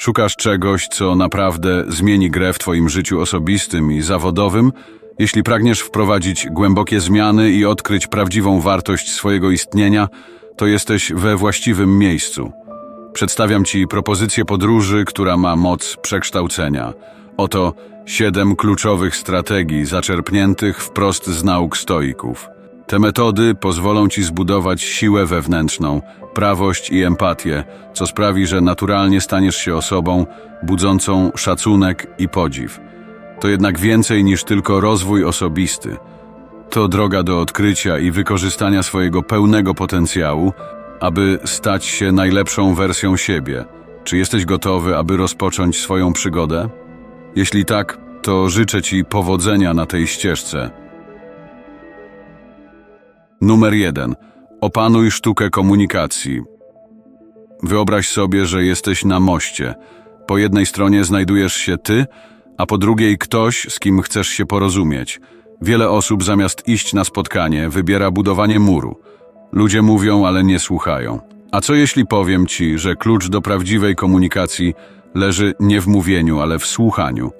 Szukasz czegoś, co naprawdę zmieni grę w Twoim życiu osobistym i zawodowym? Jeśli pragniesz wprowadzić głębokie zmiany i odkryć prawdziwą wartość swojego istnienia, to jesteś we właściwym miejscu. Przedstawiam Ci propozycję podróży, która ma moc przekształcenia. Oto siedem kluczowych strategii zaczerpniętych wprost z nauk stoików. Te metody pozwolą Ci zbudować siłę wewnętrzną, prawość i empatię, co sprawi, że naturalnie staniesz się osobą budzącą szacunek i podziw. To jednak więcej niż tylko rozwój osobisty. To droga do odkrycia i wykorzystania swojego pełnego potencjału, aby stać się najlepszą wersją siebie. Czy jesteś gotowy, aby rozpocząć swoją przygodę? Jeśli tak, to życzę Ci powodzenia na tej ścieżce. Numer jeden. Opanuj sztukę komunikacji. Wyobraź sobie, że jesteś na moście. Po jednej stronie znajdujesz się ty, a po drugiej ktoś, z kim chcesz się porozumieć. Wiele osób zamiast iść na spotkanie wybiera budowanie muru. Ludzie mówią, ale nie słuchają. A co jeśli powiem ci, że klucz do prawdziwej komunikacji leży nie w mówieniu, ale w słuchaniu?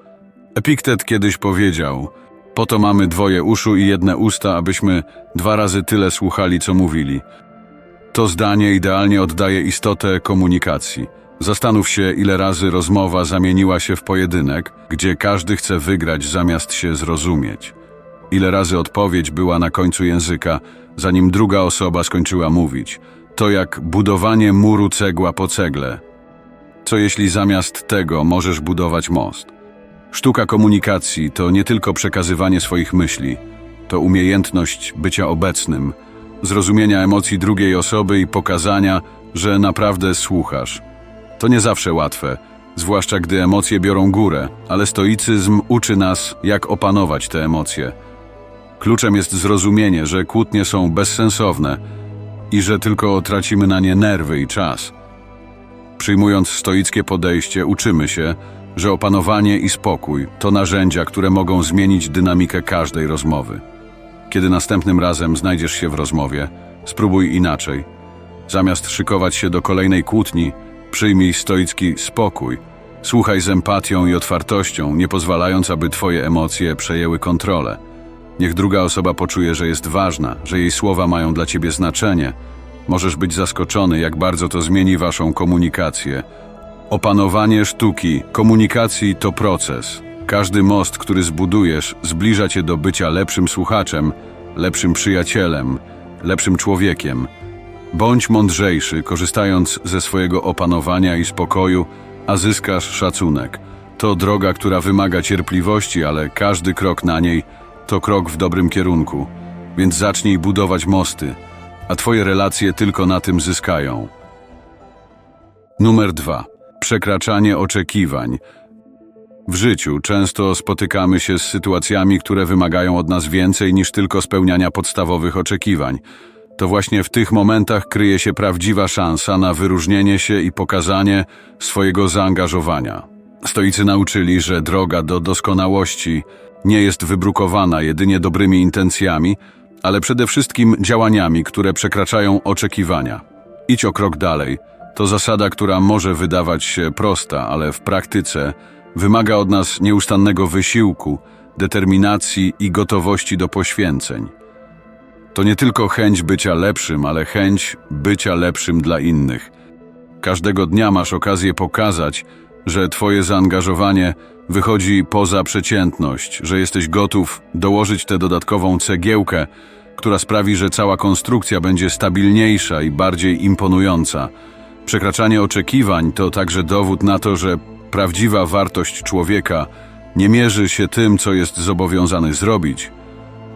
Epiktet kiedyś powiedział: Po to mamy dwoje uszu i jedne usta, abyśmy dwa razy tyle słuchali, co mówili. To zdanie idealnie oddaje istotę komunikacji. Zastanów się, ile razy rozmowa zamieniła się w pojedynek, gdzie każdy chce wygrać zamiast się zrozumieć. Ile razy odpowiedź była na końcu języka, zanim druga osoba skończyła mówić. To jak budowanie muru cegła po cegle. Co jeśli zamiast tego możesz budować most? Sztuka komunikacji to nie tylko przekazywanie swoich myśli, to umiejętność bycia obecnym, zrozumienia emocji drugiej osoby i pokazania, że naprawdę słuchasz. To nie zawsze łatwe, zwłaszcza gdy emocje biorą górę, ale stoicyzm uczy nas, jak opanować te emocje. Kluczem jest zrozumienie, że kłótnie są bezsensowne i że tylko tracimy na nie nerwy i czas. Przyjmując stoickie podejście, uczymy się, że opanowanie i spokój to narzędzia, które mogą zmienić dynamikę każdej rozmowy. Kiedy następnym razem znajdziesz się w rozmowie, spróbuj inaczej. Zamiast szykować się do kolejnej kłótni, przyjmij stoicki spokój. Słuchaj z empatią i otwartością, nie pozwalając, aby Twoje emocje przejęły kontrolę. Niech druga osoba poczuje, że jest ważna, że jej słowa mają dla Ciebie znaczenie. Możesz być zaskoczony, jak bardzo to zmieni Waszą komunikację. Opanowanie sztuki komunikacji to proces. Każdy most, który zbudujesz, zbliża cię do bycia lepszym słuchaczem, lepszym przyjacielem, lepszym człowiekiem. Bądź mądrzejszy, korzystając ze swojego opanowania i spokoju, a zyskasz szacunek. To droga, która wymaga cierpliwości, ale każdy krok na niej to krok w dobrym kierunku. Więc zacznij budować mosty, a twoje relacje tylko na tym zyskają. Numer dwa. Przekraczanie oczekiwań. W życiu często spotykamy się z sytuacjami, które wymagają od nas więcej niż tylko spełniania podstawowych oczekiwań. To właśnie w tych momentach kryje się prawdziwa szansa na wyróżnienie się i pokazanie swojego zaangażowania. Stoicy nauczyli, że droga do doskonałości nie jest wybrukowana jedynie dobrymi intencjami, ale przede wszystkim działaniami, które przekraczają oczekiwania. Idź o krok dalej. To zasada, która może wydawać się prosta, ale w praktyce wymaga od nas nieustannego wysiłku, determinacji i gotowości do poświęceń. To nie tylko chęć bycia lepszym, ale chęć bycia lepszym dla innych. Każdego dnia masz okazję pokazać, że Twoje zaangażowanie wychodzi poza przeciętność, że jesteś gotów dołożyć tę dodatkową cegiełkę, która sprawi, że cała konstrukcja będzie stabilniejsza i bardziej imponująca. Przekraczanie oczekiwań to także dowód na to, że prawdziwa wartość człowieka nie mierzy się tym, co jest zobowiązany zrobić,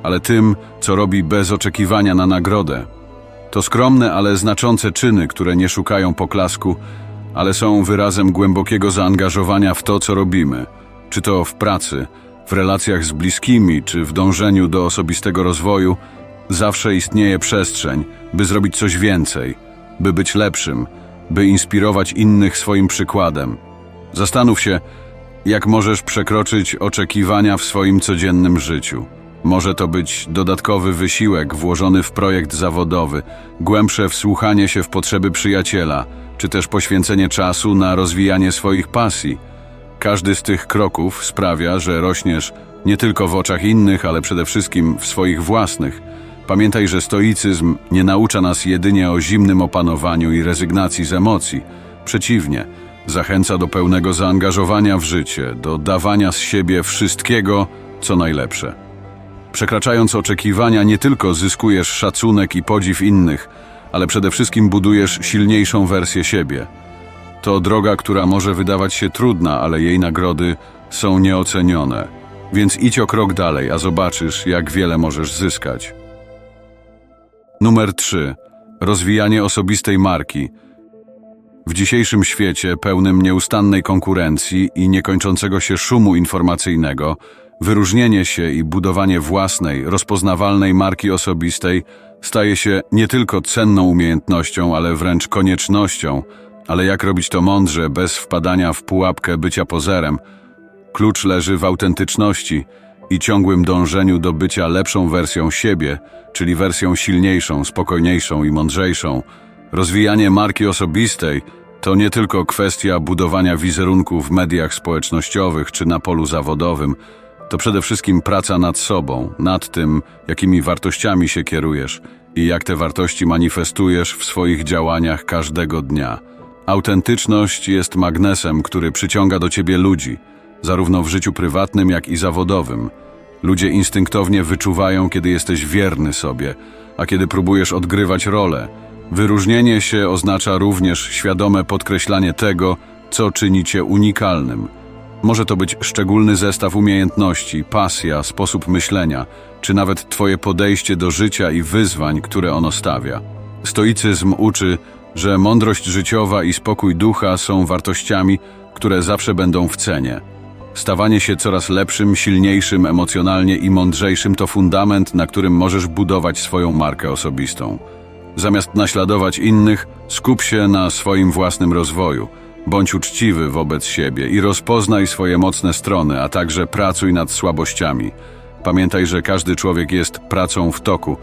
ale tym, co robi bez oczekiwania na nagrodę. To skromne, ale znaczące czyny, które nie szukają poklasku, ale są wyrazem głębokiego zaangażowania w to, co robimy, czy to w pracy, w relacjach z bliskimi, czy w dążeniu do osobistego rozwoju, zawsze istnieje przestrzeń, by zrobić coś więcej, by być lepszym, by inspirować innych swoim przykładem. Zastanów się, jak możesz przekroczyć oczekiwania w swoim codziennym życiu. Może to być dodatkowy wysiłek włożony w projekt zawodowy, głębsze wsłuchanie się w potrzeby przyjaciela, czy też poświęcenie czasu na rozwijanie swoich pasji. Każdy z tych kroków sprawia, że rośniesz nie tylko w oczach innych, ale przede wszystkim w swoich własnych. Pamiętaj, że stoicyzm nie naucza nas jedynie o zimnym opanowaniu i rezygnacji z emocji. Przeciwnie, zachęca do pełnego zaangażowania w życie, do dawania z siebie wszystkiego, co najlepsze. Przekraczając oczekiwania, nie tylko zyskujesz szacunek i podziw innych, ale przede wszystkim budujesz silniejszą wersję siebie. To droga, która może wydawać się trudna, ale jej nagrody są nieocenione. Więc idź o krok dalej, a zobaczysz, jak wiele możesz zyskać. Numer 3. Rozwijanie osobistej marki. W dzisiejszym świecie, pełnym nieustannej konkurencji i niekończącego się szumu informacyjnego, wyróżnienie się i budowanie własnej, rozpoznawalnej marki osobistej staje się nie tylko cenną umiejętnością, ale wręcz koniecznością. Ale jak robić to mądrze, bez wpadania w pułapkę bycia pozerem? Klucz leży w autentyczności i ciągłym dążeniu do bycia lepszą wersją siebie, czyli wersją silniejszą, spokojniejszą i mądrzejszą. Rozwijanie marki osobistej to nie tylko kwestia budowania wizerunku w mediach społecznościowych czy na polu zawodowym. To przede wszystkim praca nad sobą, nad tym, jakimi wartościami się kierujesz i jak te wartości manifestujesz w swoich działaniach każdego dnia. Autentyczność jest magnesem, który przyciąga do ciebie ludzi, zarówno w życiu prywatnym, jak i zawodowym. Ludzie instynktownie wyczuwają, kiedy jesteś wierny sobie, a kiedy próbujesz odgrywać rolę. Wyróżnienie się oznacza również świadome podkreślanie tego, co czyni cię unikalnym. Może to być szczególny zestaw umiejętności, pasja, sposób myślenia, czy nawet Twoje podejście do życia i wyzwań, które ono stawia. Stoicyzm uczy, że mądrość życiowa i spokój ducha są wartościami, które zawsze będą w cenie. Stawanie się coraz lepszym, silniejszym emocjonalnie i mądrzejszym to fundament, na którym możesz budować swoją markę osobistą. Zamiast naśladować innych, skup się na swoim własnym rozwoju. Bądź uczciwy wobec siebie i rozpoznaj swoje mocne strony, a także pracuj nad słabościami. Pamiętaj, że każdy człowiek jest pracą w toku,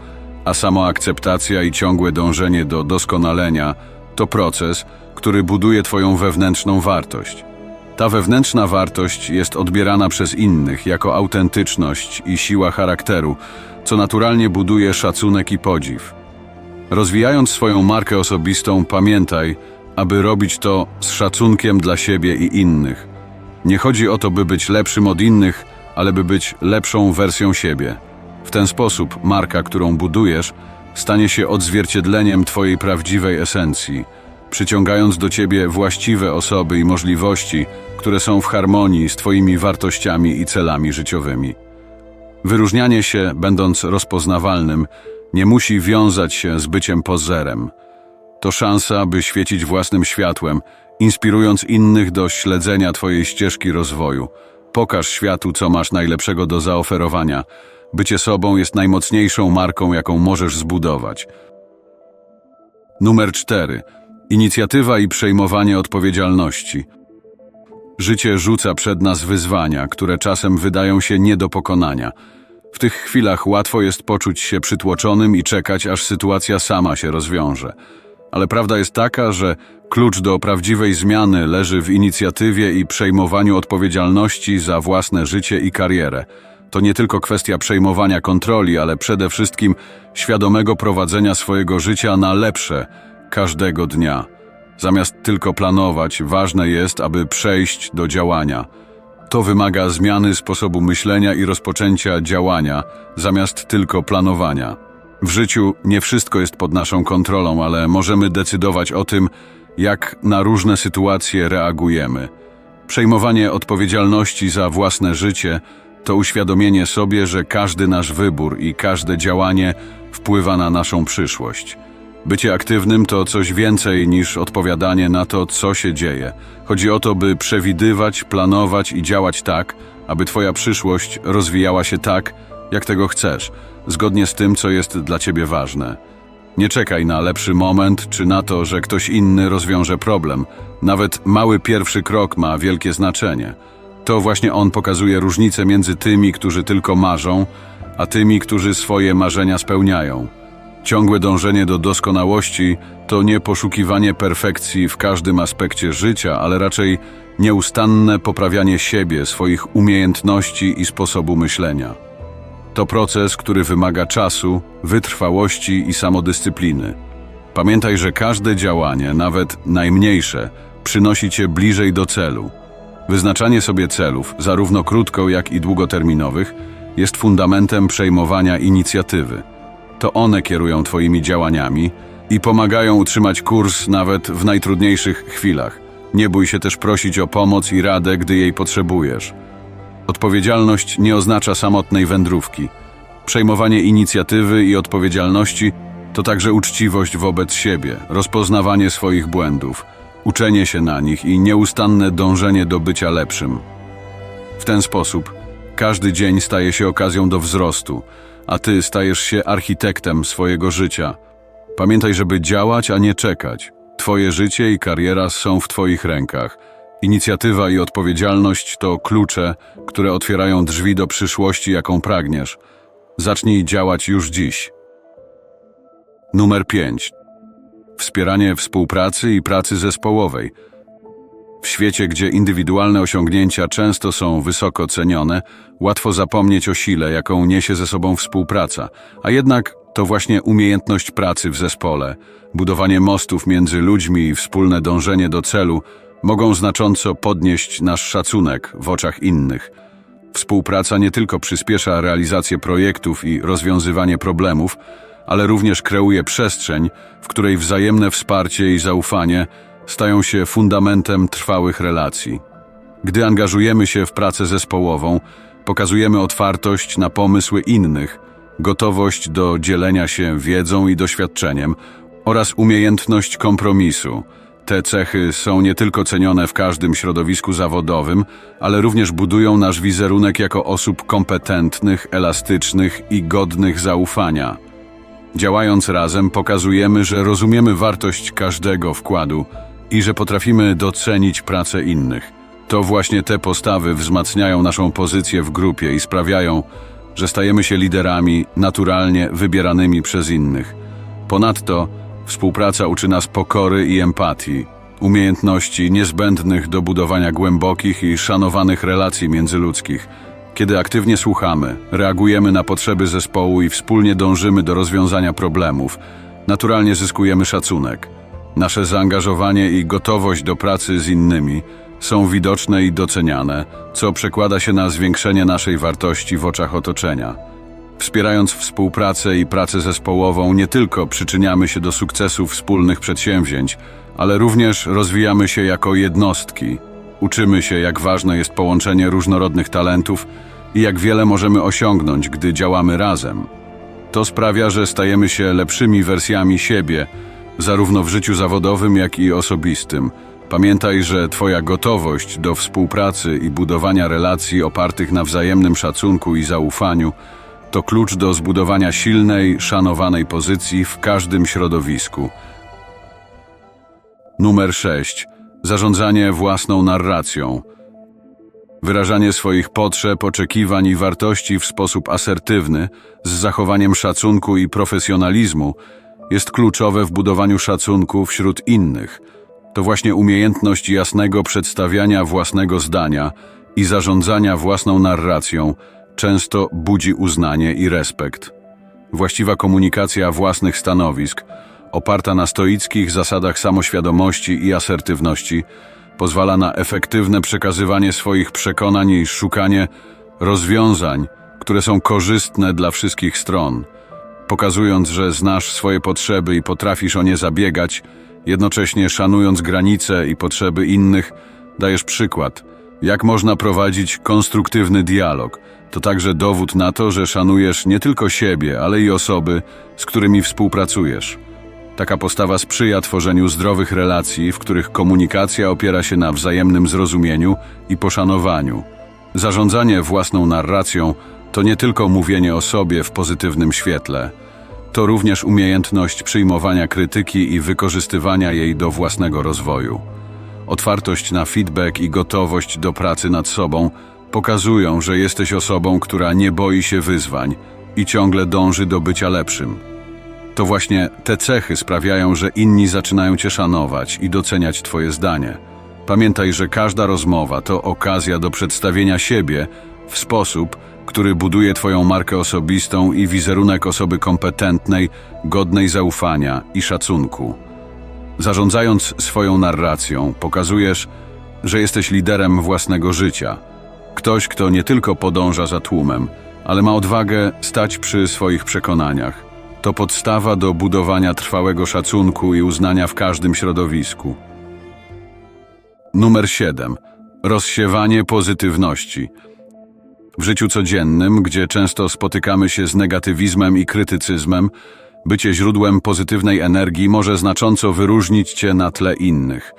a samoakceptacja i ciągłe dążenie do doskonalenia to proces, który buduje Twoją wewnętrzną wartość. Ta wewnętrzna wartość jest odbierana przez innych jako autentyczność i siła charakteru, co naturalnie buduje szacunek i podziw. Rozwijając swoją markę osobistą, pamiętaj, aby robić to z szacunkiem dla siebie i innych. Nie chodzi o to, by być lepszym od innych, ale by być lepszą wersją siebie. W ten sposób marka, którą budujesz, stanie się odzwierciedleniem Twojej prawdziwej esencji, przyciągając do Ciebie właściwe osoby i możliwości, które są w harmonii z Twoimi wartościami i celami życiowymi. Wyróżnianie się, będąc rozpoznawalnym, nie musi wiązać się z byciem pozerem. To szansa, by świecić własnym światłem, inspirując innych do śledzenia Twojej ścieżki rozwoju. Pokaż światu, co masz najlepszego do zaoferowania. Bycie sobą jest najmocniejszą marką, jaką możesz zbudować. Numer 4. Inicjatywa i przejmowanie odpowiedzialności. Życie rzuca przed nas wyzwania, które czasem wydają się nie do pokonania. W tych chwilach łatwo jest poczuć się przytłoczonym i czekać, aż sytuacja sama się rozwiąże. Ale prawda jest taka, że klucz do prawdziwej zmiany leży w inicjatywie i przejmowaniu odpowiedzialności za własne życie i karierę. To nie tylko kwestia przejmowania kontroli, ale przede wszystkim świadomego prowadzenia swojego życia na lepsze każdego dnia. Zamiast tylko planować, ważne jest, aby przejść do działania. To wymaga zmiany sposobu myślenia i rozpoczęcia działania, zamiast tylko planowania. W życiu nie wszystko jest pod naszą kontrolą, ale możemy decydować o tym, jak na różne sytuacje reagujemy. Przejmowanie odpowiedzialności za własne życie to uświadomienie sobie, że każdy nasz wybór i każde działanie wpływa na naszą przyszłość. Bycie aktywnym to coś więcej niż odpowiadanie na to, co się dzieje. Chodzi o to, by przewidywać, planować i działać tak, aby Twoja przyszłość rozwijała się tak, jak tego chcesz, zgodnie z tym, co jest dla Ciebie ważne. Nie czekaj na lepszy moment czy na to, że ktoś inny rozwiąże problem. Nawet mały pierwszy krok ma wielkie znaczenie. To właśnie on pokazuje różnicę między tymi, którzy tylko marzą, a tymi, którzy swoje marzenia spełniają. Ciągłe dążenie do doskonałości to nie poszukiwanie perfekcji w każdym aspekcie życia, ale raczej nieustanne poprawianie siebie, swoich umiejętności i sposobu myślenia. To proces, który wymaga czasu, wytrwałości i samodyscypliny. Pamiętaj, że każde działanie, nawet najmniejsze, przynosi cię bliżej do celu. Wyznaczanie sobie celów, zarówno krótko, jak i długoterminowych, jest fundamentem przejmowania inicjatywy. To one kierują Twoimi działaniami i pomagają utrzymać kurs nawet w najtrudniejszych chwilach. Nie bój się też prosić o pomoc i radę, gdy jej potrzebujesz. Odpowiedzialność nie oznacza samotnej wędrówki. Przejmowanie inicjatywy i odpowiedzialności to także uczciwość wobec siebie, rozpoznawanie swoich błędów, uczenie się na nich i nieustanne dążenie do bycia lepszym. W ten sposób każdy dzień staje się okazją do wzrostu, a ty stajesz się architektem swojego życia. Pamiętaj, żeby działać, a nie czekać. Twoje życie i kariera są w Twoich rękach. Inicjatywa i odpowiedzialność to klucze, które otwierają drzwi do przyszłości, jaką pragniesz. Zacznij działać już dziś. Numer 5. Wspieranie współpracy i pracy zespołowej. W świecie, gdzie indywidualne osiągnięcia często są wysoko cenione, łatwo zapomnieć o sile, jaką niesie ze sobą współpraca, a jednak to właśnie umiejętność pracy w zespole, budowanie mostów między ludźmi i wspólne dążenie do celu mogą znacząco podnieść nasz szacunek w oczach innych. Współpraca nie tylko przyspiesza realizację projektów i rozwiązywanie problemów, ale również kreuje przestrzeń, w której wzajemne wsparcie i zaufanie stają się fundamentem trwałych relacji. Gdy angażujemy się w pracę zespołową, pokazujemy otwartość na pomysły innych, gotowość do dzielenia się wiedzą i doświadczeniem oraz umiejętność kompromisu. Te cechy są nie tylko cenione w każdym środowisku zawodowym, ale również budują nasz wizerunek jako osób kompetentnych, elastycznych i godnych zaufania. Działając razem, pokazujemy, że rozumiemy wartość każdego wkładu i że potrafimy docenić pracę innych. To właśnie te postawy wzmacniają naszą pozycję w grupie i sprawiają, że stajemy się liderami naturalnie wybieranymi przez innych. Ponadto współpraca uczy nas pokory i empatii, umiejętności niezbędnych do budowania głębokich i szanowanych relacji międzyludzkich. Kiedy aktywnie słuchamy, reagujemy na potrzeby zespołu i wspólnie dążymy do rozwiązania problemów, naturalnie zyskujemy szacunek. Nasze zaangażowanie i gotowość do pracy z innymi są widoczne i doceniane, co przekłada się na zwiększenie naszej wartości w oczach otoczenia. Wspierając współpracę i pracę zespołową, nie tylko przyczyniamy się do sukcesu wspólnych przedsięwzięć, ale również rozwijamy się jako jednostki. Uczymy się, jak ważne jest połączenie różnorodnych talentów i jak wiele możemy osiągnąć, gdy działamy razem. To sprawia, że stajemy się lepszymi wersjami siebie, zarówno w życiu zawodowym, jak i osobistym. Pamiętaj, że Twoja gotowość do współpracy i budowania relacji opartych na wzajemnym szacunku i zaufaniu to klucz do zbudowania silnej, szanowanej pozycji w każdym środowisku. Numer 6. Zarządzanie własną narracją. Wyrażanie swoich potrzeb, oczekiwań i wartości w sposób asertywny, z zachowaniem szacunku i profesjonalizmu, jest kluczowe w budowaniu szacunku wśród innych. To właśnie umiejętność jasnego przedstawiania własnego zdania i zarządzania własną narracją często budzi uznanie i respekt. Właściwa komunikacja własnych stanowisk, oparta na stoickich zasadach samoświadomości i asertywności, pozwala na efektywne przekazywanie swoich przekonań i szukanie rozwiązań, które są korzystne dla wszystkich stron. Pokazując, że znasz swoje potrzeby i potrafisz o nie zabiegać, jednocześnie szanując granice i potrzeby innych, dajesz przykład, jak można prowadzić konstruktywny dialog. To także dowód na to, że szanujesz nie tylko siebie, ale i osoby, z którymi współpracujesz. Taka postawa sprzyja tworzeniu zdrowych relacji, w których komunikacja opiera się na wzajemnym zrozumieniu i poszanowaniu. Zarządzanie własną narracją to nie tylko mówienie o sobie w pozytywnym świetle, to również umiejętność przyjmowania krytyki i wykorzystywania jej do własnego rozwoju. Otwartość na feedback i gotowość do pracy nad sobą pokazują, że jesteś osobą, która nie boi się wyzwań i ciągle dąży do bycia lepszym. To właśnie te cechy sprawiają, że inni zaczynają cię szanować i doceniać twoje zdanie. Pamiętaj, że każda rozmowa to okazja do przedstawienia siebie w sposób, który buduje twoją markę osobistą i wizerunek osoby kompetentnej, godnej zaufania i szacunku. Zarządzając swoją narracją, pokazujesz, że jesteś liderem własnego życia. Ktoś, kto nie tylko podąża za tłumem, ale ma odwagę stać przy swoich przekonaniach. To podstawa do budowania trwałego szacunku i uznania w każdym środowisku. Numer 7. Rozsiewanie pozytywności. W życiu codziennym, gdzie często spotykamy się z negatywizmem i krytycyzmem, bycie źródłem pozytywnej energii może znacząco wyróżnić cię na tle innych.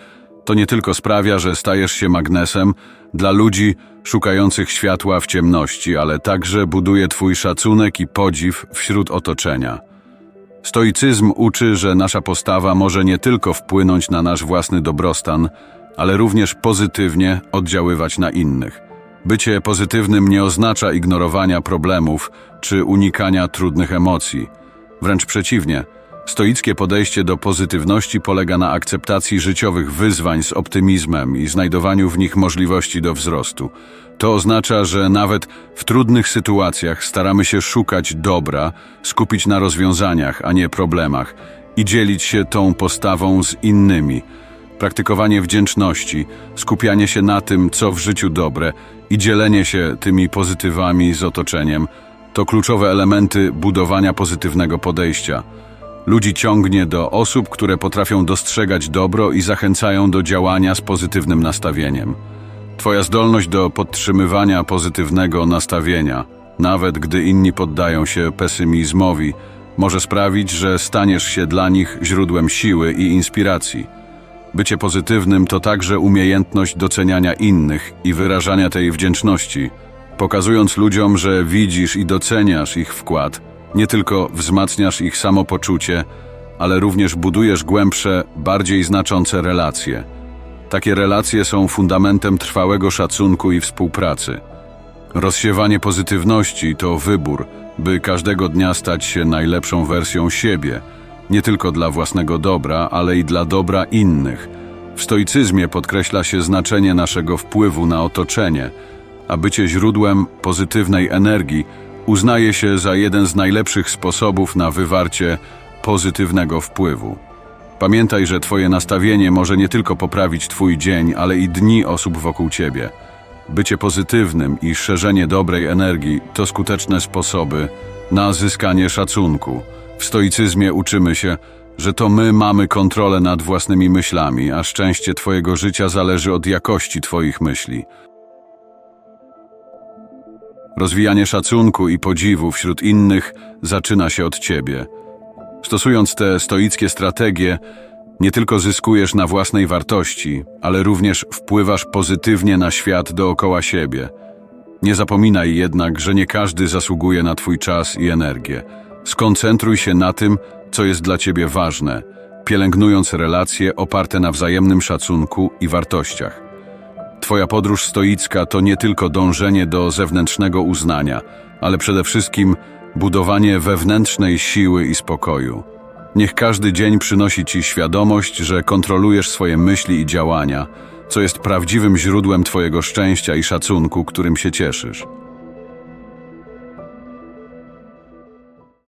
To nie tylko sprawia, że stajesz się magnesem dla ludzi szukających światła w ciemności, ale także buduje twój szacunek i podziw wśród otoczenia. Stoicyzm uczy, że nasza postawa może nie tylko wpłynąć na nasz własny dobrostan, ale również pozytywnie oddziaływać na innych. Bycie pozytywnym nie oznacza ignorowania problemów czy unikania trudnych emocji. Wręcz przeciwnie, stoickie podejście do pozytywności polega na akceptacji życiowych wyzwań z optymizmem i znajdowaniu w nich możliwości do wzrostu. To oznacza, że nawet w trudnych sytuacjach staramy się szukać dobra, skupić na rozwiązaniach, a nie problemach i dzielić się tą postawą z innymi. Praktykowanie wdzięczności, skupianie się na tym, co w życiu dobre i dzielenie się tymi pozytywami z otoczeniem to kluczowe elementy budowania pozytywnego podejścia. Ludzi ciągnie do osób, które potrafią dostrzegać dobro i zachęcają do działania z pozytywnym nastawieniem. Twoja zdolność do podtrzymywania pozytywnego nastawienia, nawet gdy inni poddają się pesymizmowi, może sprawić, że staniesz się dla nich źródłem siły i inspiracji. Bycie pozytywnym to także umiejętność doceniania innych i wyrażania tej wdzięczności, pokazując ludziom, że widzisz i doceniasz ich wkład, nie tylko wzmacniasz ich samopoczucie, ale również budujesz głębsze, bardziej znaczące relacje. Takie relacje są fundamentem trwałego szacunku i współpracy. Rozsiewanie pozytywności to wybór, by każdego dnia stać się najlepszą wersją siebie, nie tylko dla własnego dobra, ale i dla dobra innych. W stoicyzmie podkreśla się znaczenie naszego wpływu na otoczenie, a bycie źródłem pozytywnej energii uznaje się za jeden z najlepszych sposobów na wywarcie pozytywnego wpływu. Pamiętaj, że Twoje nastawienie może nie tylko poprawić Twój dzień, ale i dni osób wokół Ciebie. Bycie pozytywnym i szerzenie dobrej energii to skuteczne sposoby na zyskanie szacunku. W stoicyzmie uczymy się, że to my mamy kontrolę nad własnymi myślami, a szczęście Twojego życia zależy od jakości Twoich myśli. Rozwijanie szacunku i podziwu wśród innych zaczyna się od Ciebie. Stosując te stoickie strategie, nie tylko zyskujesz na własnej wartości, ale również wpływasz pozytywnie na świat dookoła siebie. Nie zapominaj jednak, że nie każdy zasługuje na Twój czas i energię. Skoncentruj się na tym, co jest dla Ciebie ważne, pielęgnując relacje oparte na wzajemnym szacunku i wartościach. Twoja podróż stoicka to nie tylko dążenie do zewnętrznego uznania, ale przede wszystkim budowanie wewnętrznej siły i spokoju. Niech każdy dzień przynosi Ci świadomość, że kontrolujesz swoje myśli i działania, co jest prawdziwym źródłem Twojego szczęścia i szacunku, którym się cieszysz.